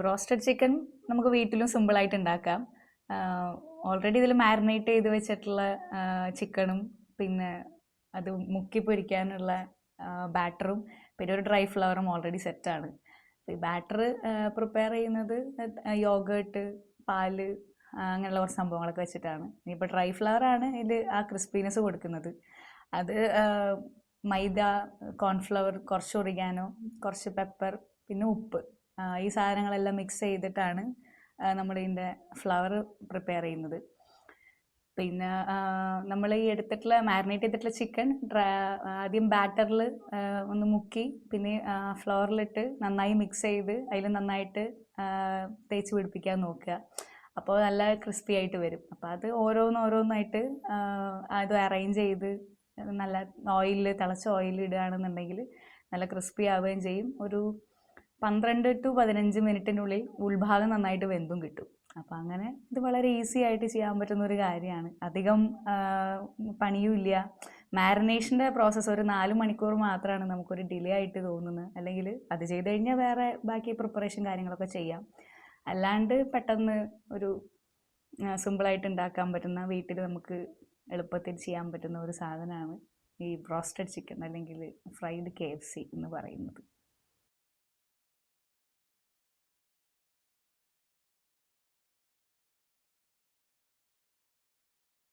Broasted chicken നമുക്ക് വീട്ടിലും സിമ്പിളായിട്ട് ഉണ്ടാക്കാം. ഓൾറെഡി ഇതിൽ മാരിനേറ്റ് ചെയ്ത് വെച്ചിട്ടുള്ള ചിക്കനും പിന്നെ അത് മുക്കി പൊരിക്കാനുള്ള ബാറ്ററും പിന്നെ ഒരു ഡ്രൈ ഫ്ലവറും ഓൾറെഡി സെറ്റാണ് ഈ ബാറ്റർ പ്രിപ്പയർ ചെയ്യുന്നത് യോഗേട്ട് പാൽ അങ്ങനെയുള്ള കുറച്ച് സംഭവങ്ങളൊക്കെ വെച്ചിട്ടാണ്. ഇനിയിപ്പോൾ ഡ്രൈ ഫ്ലവർ ആണ് ഇതിൽ ആ ക്രിസ്പിനെസ് കൊടുക്കുന്നത്. അത് മൈദ കോൺഫ്ലവർ കുറച്ച് ഒറിഗാനോ കുറച്ച് പെപ്പർ പിന്നെ ഉപ്പ്. ഈ സാധനങ്ങളെല്ലാം മിക്സ് ചെയ്തിട്ടാണ് നമ്മൾ ഇതിന്റെ ഫ്ലവർ പ്രിപ്പയർ ചെയ്യുന്നത്. പിന്നെ നമ്മൾ ഈ എടുത്തിട്ടുള്ള മാരിനേറ്റ് ചെയ്തിട്ടുള്ള ചിക്കൻ ആദ്യം ബാറ്ററിൽ ഒന്ന് മുക്കി പിന്നെ ഫ്ലവറിലിട്ട് നന്നായി മിക്സ് ചെയ്ത് അതിൽ നന്നായിട്ട് തേച്ച് പിടിപ്പിക്കാൻ നോക്കുക. അപ്പോൾ നല്ല ക്രിസ്പി ആയിട്ട് വരും. അപ്പോൾ അത് ഓരോന്ന് ഓരോന്നായിട്ട് അത് അറേഞ്ച് ചെയ്ത് നല്ല ഓയിലിൽ തിളച്ച ഓയിൽ ഇടുകയാണെന്നുണ്ടെങ്കിൽ നല്ല ക്രിസ്പി ആവുകയും ചെയ്യും. ഒരു പന്ത്രണ്ട് ടു പതിനഞ്ച് മിനിറ്റിനുള്ളിൽ ഉൾഭാഗം നന്നായിട്ട് വെന്തും കിട്ടും. അപ്പോൾ അങ്ങനെ ഇത് വളരെ ഈസി ആയിട്ട് ചെയ്യാൻ പറ്റുന്ന ഒരു കാര്യമാണ്. അധികം പണിയുമില്ല മാരിനേഷന്റെ പ്രോസസ്സ് ഒരു നാല് മണിക്കൂർ മാത്രമാണ് നമുക്കൊരു ഡിലേ ആയിട്ട് തോന്നുന്നത്. അല്ലെങ്കിൽ അത് ചെയ്ത് കഴിഞ്ഞാൽ വേറെ ബാക്കി പ്രിപ്പറേഷൻ കാര്യങ്ങളൊക്കെ ചെയ്യാം. അല്ലാണ്ട് പെട്ടെന്ന് ഒരു സിമ്പിളായിട്ട് ഉണ്ടാക്കാൻ പറ്റുന്ന വീട്ടിൽ നമുക്ക് എളുപ്പത്തിൽ ചെയ്യാൻ പറ്റുന്ന ഒരു സാധനമാണ് ഈ ബ്രോസ്റ്റഡ് ചിക്കൻ അല്ലെങ്കിൽ ഫ്രൈഡ് കെ എഫ് സി എന്ന് പറയുന്നത്.